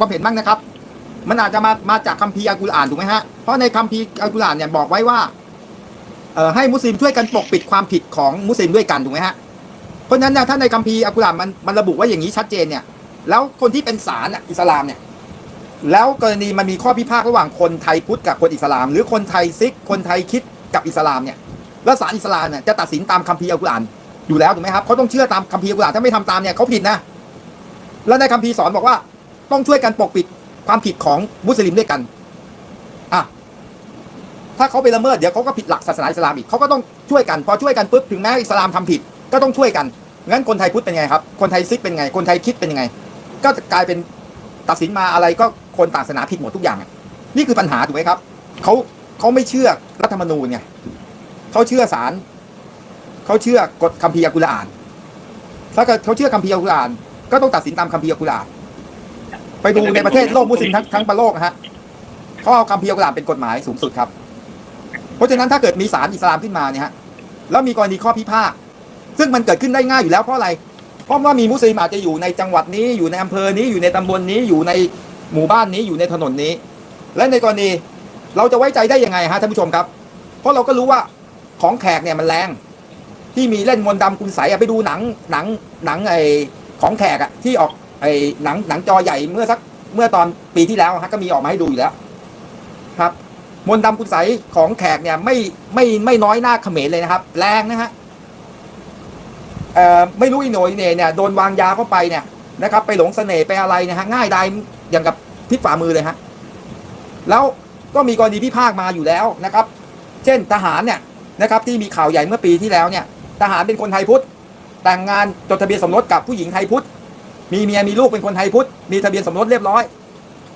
ความเห็นบ้างนะครับ มันอาจจะมามาจากคัมภีร์อัลกุรอานถูกไหมฮะเพราะในคัมภีร์อัลกุรอานเนี่ยบอกไว้ว่าเอ่อให้มุสลิมช่วยกันปกปิดความผิดของมุสลิมด้วยกันถูกไหมฮะเพราะฉะนั้นนี่ยถ้าในคัมภีร์อัลกุรอานมันมันระบุไว้อย่างนี้ชัดเจนเนี่ย แล้วคนที่เป็นศาลน่ะอิสลามเนี่ยแล้วกรณีมันมีข้อพิพาทระหว่างคนไทยพุทธกับคนอิสลาม หรือคนไทยซิก คนไทยคิดกับอิสลามเนี่ยแล้วศาลอิสลามเนี่ยจะตัดสินตามคัมภีร์อัลกุรอานอยู่แล้วถูกไหมครับเขาต้องเชื่อตามคัมภีร์อัลกุรอานถ้าไม่ทำตามเนี่ยเขาผิดนะ แล้วในคัมภีร์สอนบอกว่า ต้องช่วยกันปกปิดความผิดของมุสลิมด้วยกันอะถ้าเขาไปละเมิดเดี๋ยวเขาก็ผิดหลักศาสนาอิสลามอีกเขาก็ต้องช่วยกันพอช่วยกันปุ๊บถึงแม้อิสลามทำผิด ก็ต้องช่วยกันงั้นคนไทยพุทธเป็นไงครับ คนไทยซิกเป็นไง คนไทยคิดเป็นยังไง ก็จะกลายเป็นตัดสินมาอะไรก็คนต่างศาสนาผิดหมดทุกอย่างนี่คือปัญหาถูกไหมครับเขาเขาไม่เชื่อรัฐธรรมนูญไงเขาเชื่อศาลเขาเชื่อกฎคัมภีร์อัลกุรอาน ถ้าเกิดเขาเชื่อคัมภีร์อัลกุรอาน ก็ต้องตัดสินตามคัมภีร์อัลกุรอาน ไปดูในประเทศโลกมุสลิมทั้งทั้งประโลกนะฮะเขาเอาคัมภีร์อัลกุรานเป็นกฎหมายสูงสุดครับ เพราะฉะนั้นถ้าเกิดมีศาลอิสลามขึ้นมาเนี่ยฮะแล้วมีกรณีข้อพิพาทซึ่งมันเกิดขึ้นได้ง่ายอยู่แล้วเพราะอะไรเพราะว่ามีมุสลิมอาจจะอยู่ในจังหวัดนี้อยู่ในอำเภอนี้อยู่ในตำบลนี้อยู่ในหมู่บ้านนี้อยู่ในถนนนี้ และในกรณีเราจะไว้ใจได้ยังไงฮะท่านผู้ชมครับ เพราะเราก็รู้ว่าของแขกเนี่ยมันแรง ที่มีเล่นมนต์ดำคุณใสยไปดูหนังหนังหนังไอของแขกอะที่ออก ไอหนังหนังจอใหญ่เมื่อสักเมื่อตอนปีที่แล้วฮะก็มีออกมาให้ดูอยู่แล้ว ครับ มนต์ดำคุณใสของแขกเนี่ยไม่ไม่ไม่น้อยหน้าเขมรเลยนะครับ แรงนะฮะเอ่อไม่รู้อีโหนอีเน่เนี่ยโดนวางยาเข้าไปเนี่ยนะครับ ไปหลงเสน่ห์ไปอะไรนะฮะง่ายดายอย่างกับพลิกฝ่ามือเลยฮะแล้วก็มีกรณีพิพากมาอยู่แล้วนะครับ เช่นทหารเนี่ยนะครับ ที่มีข่าวใหญ่เมื่อปีที่แล้วเนี่ย ทหารเป็นคนไทยพุทธแต่งงานจดทะเบียนสมรสกับผู้หญิงไทยพุทธ มีเมียมีลูกเป็นคนไทยพุทธมีทะเบียนสมรสเรียบร้อย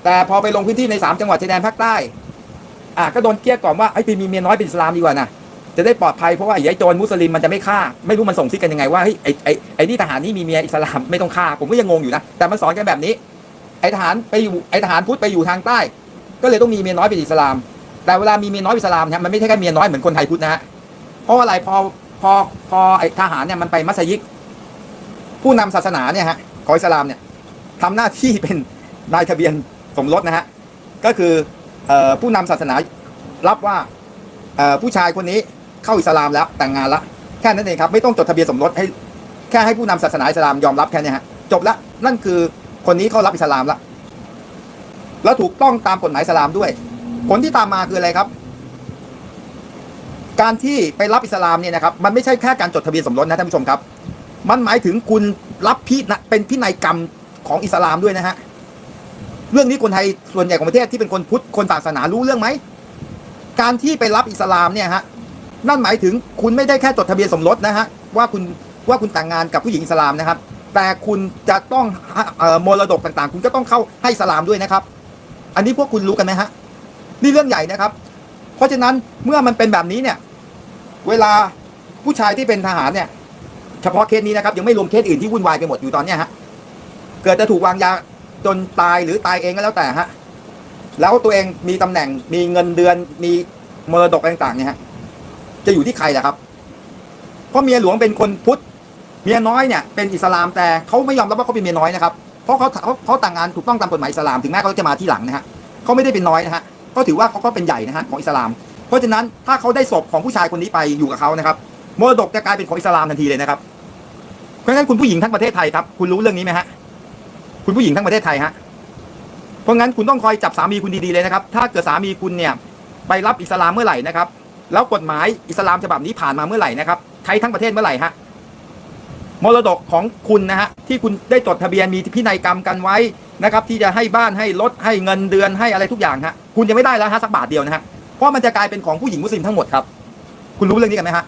แต่พอไปลงพื้นที่ในสามจังหวัดชายแดนภาคใต้อะก็โดนเกลี้ยกล่อมว่าไอ้ยไปมีเมียน้อยเป็นอิสลามดีกว่านะจะได้ปลอดภัยเพราะว่าไอ้โจรมุสลิมมันจะไม่ฆ่า ไม่รู้มันส่งซิกกันยังไงว่าเฮ้ยไอ้ไอ้ไอ้นี่ทหารนี่มีเมียอิสลามไม่ต้องฆ่าผมก็ยังงงอยู่นะแต่มันสอนกันแบบนี้ ไอ้ทหารไปอยู่ไอ้ทหารพุทธไปอยู่ทางใต้ ก็เลยต้องมีเมียน้อยเป็นอิสลาม แต่เวลามีเมียน้อยอิสลามเนี่ยมันไม่ใช่แค่เมียน้อยเหมือนคนไทยพุทธนะฮะเพราะอะไรพอพอพอไอ้ทหารเนี่ยมันไปมัสยิดผู้นำศาสนาเนี่ยฮะ ของอิสลามเนี่ยทำหน้าที่เป็นนายทะเบียนสมรสนะฮะก็คืออผู้นำศาสนารับว่าผู้ชายคนนี้เข้าอิสลามแล้วแต่งงานละแค่นั้นเองครับไม่ต้องจดทะเบียนสมรสให้แค่ให้ผู้นำศาสนาอิสลามยอมรับแค่นี้ฮะจบละนั่นคือคนนี้เขารับอิสลามละแล้วถูกต้องตามกฎหมายอิสลามด้วย ผลที่ตามมาคืออะไรครับ การที่ไปรับอิสลามเนี่ยนะครับมันไม่ใช่แค่การจดทะเบียนสมรสนะท่านผู้ชมครับ มันหมายถึงคุณรับพินะเป็นพินัยกรรมของอิสลามด้วยนะฮะ เรื่องนี้คนไทยส่วนใหญ่ของประเทศที่เป็นคนพุทธคนศาสนารู้เรื่องไหม การที่ไปรับอิสลามเนี่ยฮะ นั่นหมายถึงคุณไม่ได้แค่จดทะเบียนสมรสนะฮะว่าคุณว่าคุณแต่งงานกับผู้หญิงอิสลามนะครับ แต่คุณจะต้องออมรดกต่างๆ คุณก็ต้องเข้าให้อิสลามด้วยนะครับ อันนี้พวกคุณรู้กันไหมฮะ นี่เรื่องใหญ่นะครับ เพราะฉะนั้นเมื่อมันเป็นแบบนี้เนี่ย เวลาผู้ชายที่เป็นทหารเนี่ย เฉพาะเคสนี้นะครับยังไม่รวมเคสอื่นที่วุ่นวายไปหมดอยู่ตอนเนี้ยฮะเกิดจะถูกวางยาจนตายหรือตายเองก็แล้วแต่ฮะแล้วตัวเองมีตำแหน่งมีเงินเดือนมีมรดกต่างๆเนี่ยฮะจะอยู่ที่ใครล่ะครับ เพราะเมียหลวงเป็นคนพุทธเมียน้อยเนี่ยเป็นอิสลามแต่เขาไม่ยอมรับว่าเขาเป็นเมียน้อยนะครับเพราะเขาเขาเขาต่างงานถูกต้องตามกฎหมายอิสลามถึงแม้เขาจะมาที่หลังนะฮะเขาไม่ได้เป็นน้อยนะฮะก็ถือว่าเขาก็เป็นใหญ่นะฮะของอิสลาม เพราะฉะนั้นถ้าเขาได้ศพของผู้ชายคนนี้ไปอยู่กับเขานะครับมรดกจะกลายเป็นของอิสลามทันทีเลยนะครับ เพราะฉะนั้นคุณผู้หญิงทั้งประเทศไทยครับ คุณรู้เรื่องนี้ไหมฮะ คุณผู้หญิงทั้งประเทศไทยฮะ เพราะงั้นคุณต้องคอยจับสามีคุณดีๆเลยนะครับ ถ้าเกิดสามีคุณเนี่ยไปรับอิสลามเมื่อไหร่นะครับ แล้วกฎหมายอิสลามฉบับนี้ผ่านมาเมื่อไหร่นะครับ ใช้ทั้งประเทศเมื่อไหร่ฮะ มรดกของคุณนะฮะที่คุณได้จดทะเบียนมีพินัยกรรมกันไว้นะครับ ที่จะให้บ้านให้รถให้เงินเดือนให้อะไรทุกอย่างฮะ คุณจะไม่ได้แล้วฮะสักบาทเดียวนะฮะ เพราะมันจะกลายเป็นของผู้หญิงมุสลิมทั้งหมดครับ คุณรู้เรื่องนี้กันไหมฮะ